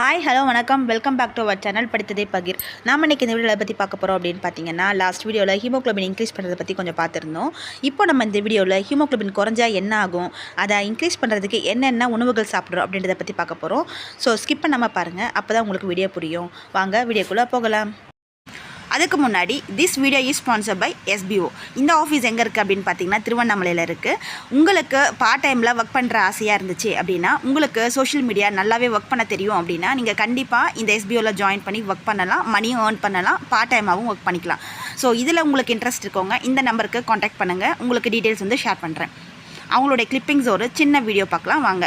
Hi hello வணக்கம். Welcome back to our channel படித்ததே பகிர். நாம இன்னைக்கு இந்த வீடியோவில் பற்றி பார்க்க போகிறோம் அப்படின்னு பார்த்தீங்கன்னா லாஸ்ட் வீடியோவில் ஹீமோக்ளோபின் இன்க்ரீஸ் பண்ணுறதை பற்றி கொஞ்சம் பார்த்துருந்தோம். இப்போ நம்ம இந்த வீடியோவில் ஹீமோக்ளோபின் குறைஞ்சா என்ன ஆகும்? அதை இன்க்ரீஸ் பண்ணுறதுக்கு என்னென்ன உணவுகள் சாப்பிட்றோம் அப்படின்றத பற்றி பார்க்க போகிறோம் ஸோ ஸ்கிப் பண்ணாமல் பாருங்கள் அப்போ தான் உங்களுக்கு வீடியோ புரியும். வாங்க வீடியோக்குள்ளே போகலாம். அதுக்கு முன்னாடி this video is sponsor by SPO இந்த ஆஃபீஸ் எங்கே இருக்குது அப்படின்னு பார்த்தீங்கன்னா திருவண்ணாமலையில் இருக்குது உங்களுக்கு பார்ட் டைமில் ஒர்க் பண்ணுற ஆசையாக இருந்துச்சு அப்படின்னா உங்களுக்கு சோஷியல் மீடியா நல்லாவே ஒர்க் பண்ண தெரியும் அப்படின்னா நீங்கள் கண்டிப்பாக இந்த எஸ்பிஓவில் ஜாயின் பண்ணி ஒர்க் பண்ணலாம் மணியும் ஏர்ன் பண்ணலாம் பார்ட் டைமாகவும் ஒர்க் பண்ணிக்கலாம். ஸோ இதில் உங்களுக்கு இன்ட்ரெஸ்ட் இருக்கவங்க இந்த நம்பருக்கு காண்டாக்ட் பண்ணுங்கள் உங்களுக்கு டீட்டெயில்ஸ் வந்து ஷேர் பண்ணுறேன் அவங்களுடைய கிளிப்பிங்ஸ் ஒரு சின்ன வீடியோ பார்க்கலாம். வாங்க.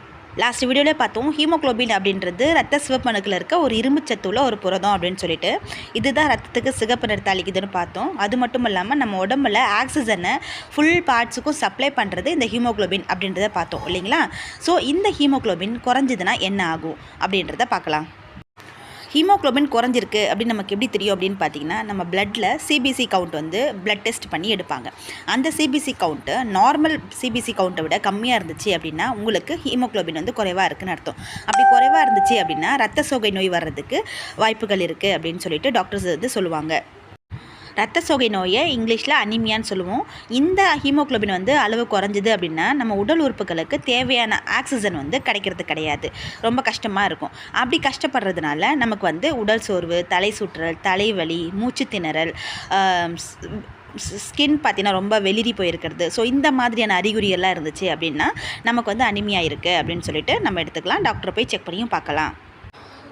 லாஸ்ட் வீடியோவில் பார்த்தோம் ஹீமோக்ளோபின் அப்படின்றது ரத்த சிவப்பணுக்கில் இருக்க ஒரு இரும்புச்சத்துள்ள ஒரு புரதம் அப்படின்னு சொல்லிட்டு இதுதான் ரத்தத்துக்கு சிகப்பு நிறத்தை அளிக்குதுன்னு பார்த்தோம். அது மட்டும் இல்லாமல் நம்ம உடம்புல ஆக்சிஜனை ஃபுல் பார்ட்ஸுக்கும் சப்ளை பண்ணுறது இந்த ஹீமோக்ளோபின் அப்படின்றத பார்த்தோம் இல்லைங்களா? ஸோ இந்த ஹீமோக்ளோபின் குறைஞ்சதுன்னா என்ன ஆகும் அப்படின்றத பார்க்கலாம். ஹீமோக்ளோபின் குறைஞ்சிருக்கு அப்படின்னு நமக்கு எப்படி தெரியும் அப்படின்னு பார்த்தீங்கன்னா நம்ம பிளட்டில் சிபிசி கவுண்ட் வந்து பிளட் டெஸ்ட் பண்ணி எடுப்பாங்க. அந்த சிபிசி கவுண்ட்டு நார்மல் சிபிசி கவுண்ட்டை விட கம்மியாக இருந்துச்சு அப்படின்னா உங்களுக்கு ஹீமோக்ளோபின் வந்து குறைவாக இருக்குன்னு அர்த்தம். அப்படி குறைவாக இருந்துச்சு அப்படின்னா ரத்த சோகை நோய் வர்றதுக்கு வாய்ப்புகள் இருக்குது அப்படின்னு சொல்லிட்டு டாக்டர்ஸ் வந்து சொல்லுவாங்க. ரத்த சோகை நோயை இங்கிலீஷில் அனிமியான்னு சொல்லுவோம். இந்த ஹீமோக்ளோபின் வந்து அளவு குறைஞ்சிது அப்படின்னா நம்ம உடல் உறுப்புகளுக்கு தேவையான ஆக்சிஜன் வந்து கிடைக்கிறது கிடையாது. ரொம்ப கஷ்டமாக இருக்கும். அப்படி கஷ்டப்படுறதுனால நமக்கு வந்து உடல் சோர்வு தலை சுற்றல் தலைவலி மூச்சு திணறல் ஸ்கின் பார்த்தீங்கன்னா ரொம்ப வெளிரி போயிருக்கிறது. ஸோ இந்த மாதிரியான அறிகுறிகள்லாம் இருந்துச்சு அப்படின்னா நமக்கு வந்து அனிமியாக இருக்குது அப்படின்னு சொல்லிட்டு நம்ம எடுத்துக்கலாம். டாக்டரை போய் செக் பண்ணியும் பார்க்கலாம்.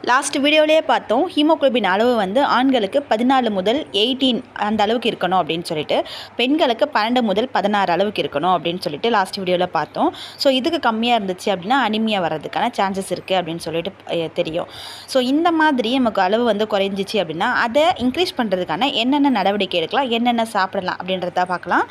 லாஸ்ட் வீடியோலேயே பார்த்தோம் ஹீமோகுளோபின் அளவு வந்து ஆண்களுக்கு பதினாலு முதல் எயிட்டீன் அந்த அளவுக்கு இருக்கணும் அப்படின்னு சொல்லிட்டு பெண்களுக்கு பன்னெண்டு முதல் பதினாறு அளவுக்கு இருக்கணும் அப்படின்னு சொல்லிட்டு லாஸ்ட் வீடியோவில் பார்த்தோம். ஸோ இதுக்கு கம்மியாக இருந்துச்சு அப்படின்னா அனிமியா வர்றதுக்கான சான்சஸ் இருக்குது அப்படின்னு சொல்லிட்டு தெரியும். ஸோ இந்த மாதிரி நமக்கு அளவு வந்து குறைஞ்சிச்சு அப்படின்னா அதை இன்க்ரீஸ் பண்ணுறதுக்கான என்னென்ன நடவடிக்கை எடுக்கலாம் என்னென்ன சாப்பிடலாம் அப்படின்றத பார்க்கலாம்.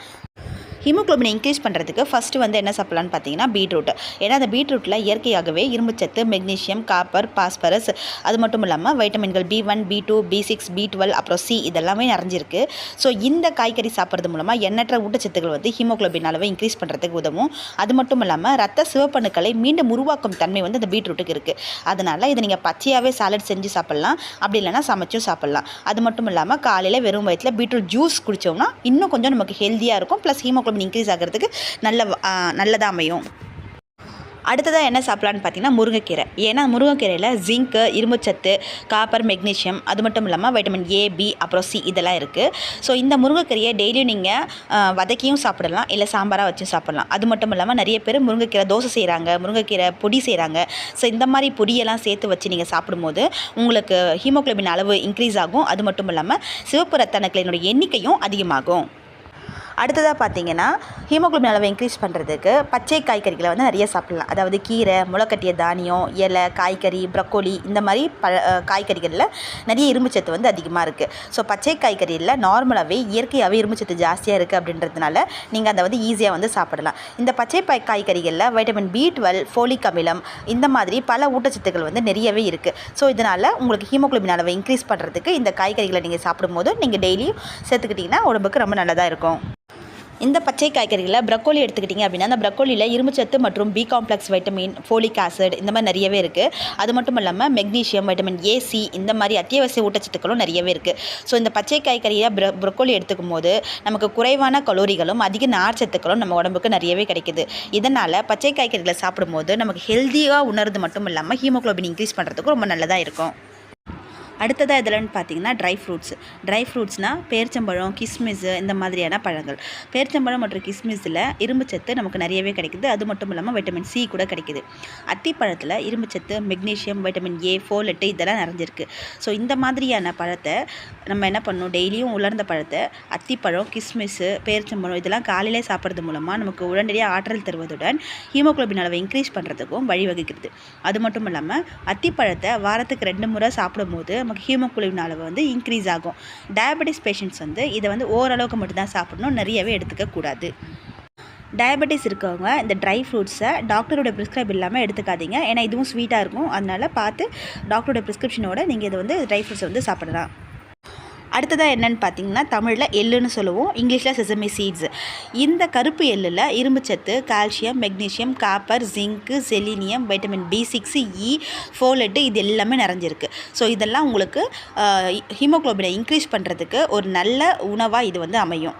ஹீமோக்ளோபினை இன்க்ரீஸ் பண்ணுறதுக்கு ஃபஸ்ட்டு வந்து என்ன சாப்பிட்லான்னு பார்த்தீங்கன்னா பீட்ரூட் ஏன்னா அந்த பீட்ரூட்டில் இயற்கையாகவே இரும்புச்சத்து மெக்னீஷியம் காப்பர் பாஸ்பரஸ் அது மட்டும் இல்லாமல் வைட்டமின்கள் B one B two B six B twelve அப்புறம் சி இதெல்லாமே நிறைஞ்சிருக்கு. ஸோ இந்த காய்கறி சாப்பிட்றது மூலமாக எண்ணற்ற ஊட்டச்சத்துக்கள் வந்து ஹீமோக்ளோபின் அளவை இன்க்ரீஸ் பண்ணுறதுக்கு உதவும். அது மட்டும் இல்லாமல் ரத்த சிவப்பணுக்களை மீண்டும் உருவாக்கும் தன்மை வந்து அந்த பீட்ரூட்டுக்கு இருக்குது அதனால் இதை நீங்கள் பச்சையாகவே சாலட் செஞ்சு சாப்பிட்லாம். அப்படி இல்லைன்னா சமைச்சும் சாப்பிட்லாம். அது மட்டும் இல்லாமல் காலையில் வெறும் வயிற்றில் பீட்ரூட் ஜூஸ் குடித்தோம்னா இன்னும் கொஞ்சம் நமக்கு ஹெல்த்தியாக இருக்கும். ப்ளஸ் ஹீமோக்ளோபின் இன்க்ரீஸ் ஆகிறதுக்கு நல்ல நல்லதாக அமையும். அடுத்ததாக என்ன சாப்பிட்லான்னு பார்த்தீங்கன்னா முருங்கைக்கீரை. ஏன்னா முருங்கைக்கீரையில் ஜிங்க்கு இரும்புச்சத்து காப்பர் மெக்னீஷியம் அது மட்டும் இல்லாமல் வைட்டமின் ஏ பி அப்புறம் சி இதெல்லாம் இருக்குது ஸோ இந்த முருங்கைக்கீரையை டெய்லியும் நீங்கள் வதக்கியும் சாப்பிடலாம் இல்லை சாம்பாராக வச்சும் சாப்பிடலாம். அது மட்டும் இல்லாமல் நிறைய பேர் முருங்கைக்கீரை தோசை செய்கிறாங்க முருங்கைக்கீரை பொடி செய்கிறாங்க ஸோ இந்த மாதிரி பொடியெல்லாம் சேர்த்து வச்சு நீங்கள் சாப்பிடும்போது உங்களுக்கு ஹீமோக்ளோபின் அளவு இன்க்ரீஸ் ஆகும். அது மட்டும் இல்லாமல் சிவப்பு ரத்த அணுக்களினுடைய எண்ணிக்கையும் அதிகமாகும். அடுத்ததாக பார்த்தீங்கன்னா ஹீமோக்ளோபின் அளவை இன்க்ரீஸ் பண்ணுறதுக்கு பச்சை காய்கறிகளை வந்து நிறைய சாப்பிடலாம். அதாவது கீரை முளைக்கட்டிய தானியம் இலை காய்கறி ப்ரக்கோலி இந்த மாதிரி ப காய்கறிகளில் நிறைய இரும்புச்சத்து வந்து அதிகமாக இருக்குது ஸோ பச்சை காய்கறியில் நார்மலாகவே இயற்கையாகவே இரும்புச்சத்து ஜாஸ்தியாக இருக்குது அப்படின்றதுனால நீங்கள் அதை வந்து ஈஸியாக வந்து சாப்பிடலாம். இந்த பச்சை பாய் காய்கறிகளில் வைட்டமின் பி டுவெல் ஃபோலிக் அமிலம் இந்த மாதிரி பல ஊட்டச்சத்துக்கள் வந்து நிறையவே இருக்குது ஸோ இதனால் உங்களுக்கு ஹீமோக்ளோபின் அளவை இன்க்ரீஸ் பண்ணுறதுக்கு இந்த காய்கறிகளை நீங்கள் சாப்பிடும்போது நீங்கள் டெய்லியும் சேர்த்துக்கிட்டிங்கன்னா உடம்புக்கு ரொம்ப நல்லதாக இருக்கும். இந்த பச்சை காய்கறிகளை ப்ரக்கோலி எடுத்துக்கிட்டிங்க அப்படின்னா அந்த ப்ரக்கோலியில் இரும்புச்சத்து மற்றும் B complex vitamin folic acid இந்த மாதிரி நிறையவே இருக்குது அது மட்டும் இல்லாமல் மெக்னீஷியம் வைட்டமின் ஏசி இந்த மாதிரி அத்தியாவசிய ஊட்டச்சத்துக்களும் நிறையவே இருக்குது ஸோ இந்த பச்சை காய்கறியை ப்ர ப்ரக்கோலி எடுத்துக்கும் போது நமக்கு குறைவான கலோரிகளும் அதிக நார்ச்சத்துக்களும் நம்ம உடம்புக்கு நிறையவே கிடைக்குது. இதனால் பச்சை காய்கறிகளை சாப்பிடும்போது நமக்கு ஹெல்த்தியாக உணர்றது மட்டும் இல்லாமல் ஹீமோக்ளோபின் இன்க்ரீஸ் பண்ணுறதுக்கு ரொம்ப நல்லதாக இருக்கும். அடுத்ததாக எதுலன்னு பார்த்தீங்கன்னா ட்ரை ஃப்ரூட்ஸ் ட்ரை ஃப்ரூட்ஸ்னால் பேரிச்சம்பழம் கிஸ்மிஸ் இந்த மாதிரியான பழங்கள். பேரிச்சம்பழம் மற்றும் கிஸ்மிஸில் இரும்புச்சத்து நமக்கு நிறையவே கிடைக்குது. அது மட்டும் இல்லாமல் வைட்டமின் சி கூட கிடைக்குது. அத்திப்பழத்தில் இரும்புச்சத்து மெக்னீஷியம் வைட்டமின் ஏ ஃபோலெட்டு இதெல்லாம் நிறைஞ்சிருக்கு. ஸோ இந்த மாதிரியான பழத்தை நம்ம என்ன பண்ணணும்? டெய்லியும் உலர்ந்த பழத்தை அத்திப்பழம் கிஸ்மிஸ்ஸு பேரிச்சம்பழம் இதெல்லாம் காலையிலே சாப்பிட்றது மூலமாக நமக்கு உடனடியாக ஆற்றல் தருவதுடன் ஹீமோக்ளோபின் அளவை இன்க்ரீஸ் பண்ணுறதுக்கும் வழிவகுக்கிறது. அது மட்டும் இல்லாமல் அத்திப்பழத்தை வாரத்துக்கு ரெண்டு முறை சாப்பிடும்போது நமக்கு ஹீமோகுளோபின் அளவு வந்து இன்க்ரீஸ் ஆகும். டயபெட்டிஸ் பேஷண்ட்ஸ் வந்து இதை வந்து ஓரளவுக்கு மட்டும்தான் சாப்பிடணும் நிறையவே எடுத்துக்கக்கூடாது டயபெட்டிஸ் இருக்கவங்க இந்த ட்ரை ஃப்ரூட்ஸை டாக்டரோட ப்ரிஸ்கிரைப் இல்லாமல் எடுத்துக்காதீங்க. ஏன்னா இதுவும் ஸ்வீட்டாக இருக்கும். அதனால் பார்த்து டாக்டரோட ப்ரிஸ்கிரிப்ஷனோட நீங்கள் இதை வந்து ட்ரை ஃப்ரூட்ஸை வந்து சாப்பிடலாம். அடுத்ததாக என்னென்னு பார்த்தீங்கன்னா தமிழில் எள்ளுன்னு சொல்லுவோம் இங்கிலீஷில் செசமி சீட்ஸ் இந்த கருப்பு எள்ளில் இரும்புச்சத்து calcium magnesium copper zinc selenium vitamin B six E folate இது எல்லாமே நிறைஞ்சிருக்கு. ஸோ இதெல்லாம் உங்களுக்கு ஹீமோக்ளோபினை இன்க்ரீஸ் பண்ணுறதுக்கு ஒரு நல்ல உணவாக இது வந்து அமையும்.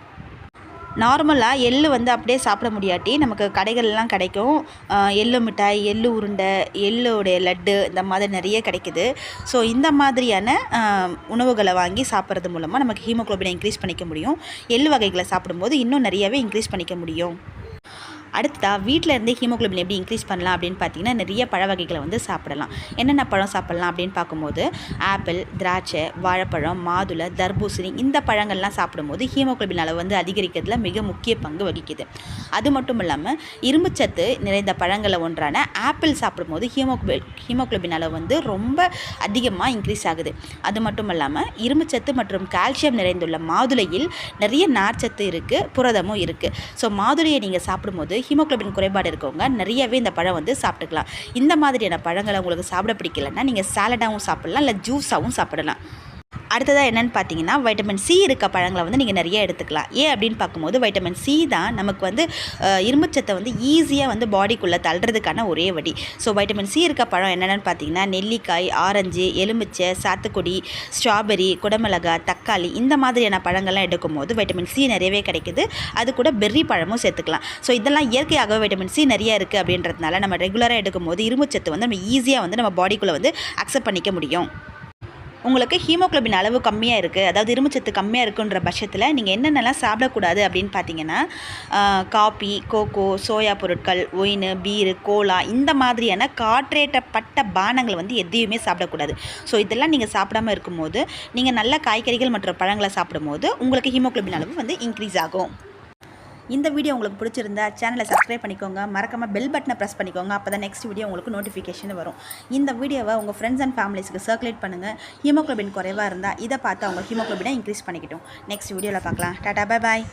நார்மலாக எள்ளு வந்து அப்படியே சாப்பிட முடியாட்டி நமக்கு கடைகள்லாம் கிடைக்கும். எள்ளு மிட்டாய் எள்ளு உருண்டை எள்ளுடைய லட்டு இந்த மாதிரி நிறைய கிடைக்குது. ஸோ இந்த மாதிரியான உணவுகளை வாங்கி சாப்பிட்றது மூலமாக நமக்கு ஹீமோக்ளோபினை இன்க்ரீஸ் பண்ணிக்க முடியும். எள்ளு வகைகளை சாப்பிடும்போது இன்னும் நிறையவே இன்க்ரீஸ் பண்ணிக்க முடியும். அடுத்ததாக வீட்டில் இருந்தே ஹீமோக்ளோபின் எப்படி இன்க்ரீஸ் பண்ணலாம் அப்படின்னு பார்த்தீங்கன்னா நிறைய பழ வகைகளை வந்து சாப்பிடலாம். என்னென்ன பழம் சாப்பிடலாம் அப்படின்னு பார்க்கும்போது ஆப்பிள் திராட்சை வாழைப்பழம் மாதுளை தர்பூசணி இந்த பழங்கள்லாம் சாப்பிடும்போது ஹீமோகுளோபின் அளவு வந்து அதிகரிக்கிறதுல மிக முக்கிய பங்கு வகிக்குது. அது மட்டும் இல்லாமல் இரும்புச்சத்து நிறைந்த பழங்களை ஒன்றான ஆப்பிள் சாப்பிடும்போது ஹீமோகுளோபின் ஹீமோகுளோபின் அளவு வந்து ரொம்ப அதிகமாக இன்க்ரீஸ் ஆகுது. அது மட்டும் இல்லாமல் இரும்புச்சத்து மற்றும் கால்சியம் நிறைந்துள்ள மாதுளையில் நிறைய நார்ச்சத்து இருக்குது புரதமும் இருக்குது ஸோ மாதுளையை நீங்கள் சாப்பிடும்போது ஹீமோக்ளோபின் குறைபாடு இருக்கவங்க நிறையவே இந்த பழம் வந்து சாப்பிட்டுக்கலாம். இந்த மாதிரியான பழங்களை உங்களுக்கு சாப்பிட பிடிக்கலன்னா நீங்கள் சாலடாகவும் சாப்பிடலாம் இல்லை ஜூஸாகவும் சாப்பிடலாம். அடுத்ததாக என்னென்னு பார்த்தீங்கன்னா வைட்டமின் சி இருக்க பழங்களை வந்து நீங்கள் நிறைய எடுத்துக்கலாம். ஏன் அப்படின்னு பார்க்கும்போது வைட்டமின் சி தான் நமக்கு வந்து இரும்புச்சத்தை வந்து ஈஸியாக வந்து பாடிக்குள்ளே தள்ளுறதுக்கான ஒரே வழி. ஸோ வைட்டமின் சி இருக்க பழம் என்னென்னு பார்த்தீங்கன்னா நெல்லிக்காய் ஆரஞ்சு எலுமிச்சை சாத்துக்குடி ஸ்ட்ராபெரி குடமிளகாய் தக்காளி இந்த மாதிரியான பழங்கள்லாம் எடுக்கும்போது வைட்டமின் சி நிறையவே கிடைக்குது. அது கூட பெர்ரி பழமும் சேர்த்துக்கலாம். ஸோ இதெல்லாம் இயற்கையாகவே வைட்டமின் சி நிறைய இருக்குது அப்படின்றதுனால நம்ம ரெகுலராக எடுக்கும்போது இரும்புச்சத்து வந்து நம்ம ஈஸியாக வந்து நம்ம பாடிக்குள்ளே வந்து அக்செப்ட் பண்ணிக்க முடியும். உங்களுக்கு ஹீமோக்ளோபின் அளவு கம்மியாக இருக்குது அதாவது இரும்புச்சத்து கம்மியாக இருக்குன்ற பட்சத்தில் நீங்கள் என்னென்னலாம் சாப்பிடக்கூடாது அப்படின்னு பார்த்தீங்கன்னா காபி கோகோ சோயா பொருட்கள் ஒயின் பீரு கோலா இந்த மாதிரியான காற்றேற்றப்பட்ட பானங்கள் வந்து எதையுமே சாப்பிடக்கூடாது. ஸோ இதெல்லாம் நீங்கள் சாப்பிடாம இருக்கும்போது நீங்கள் நல்ல காய்கறிகள் மற்றும் பழங்களை சாப்பிடும்போது உங்களுக்கு ஹீமோக்ளோபின் அளவு வந்து இன்க்ரீஸ் ஆகும். இந்த வீடியோ உங்களுக்கு பிடிச்சிருந்தா சேனலை சப்ஸ்கிரைப் பண்ணிக்கோங்க. மறக்காமல் பெல் பட்டனை ப்ரெஸ் பண்ணிக்கோங்க. அப்போ தான் நெக்ஸ்ட் வீடியோ உங்களுக்கு நோட்டிஃபிகேஷன் வரும். இந்த வீடியோவை உங்கள் ஃப்ரெண்ட்ஸ் அண்ட் ஃபேமிலிஸ்க்கு சர்க்குலேட் பண்ணுங்கள் ஹீமோக்ளோபின் குறைவாக இருந்தால் இதை பார்த்து அவங்க ஹீமோக்ளோபினை இன்க்ரீஸ் பண்ணிக்கிட்டோம். நெக்ஸ்ட் வீடியோவில் பார்க்கலாம். டாடா பாய் பாய்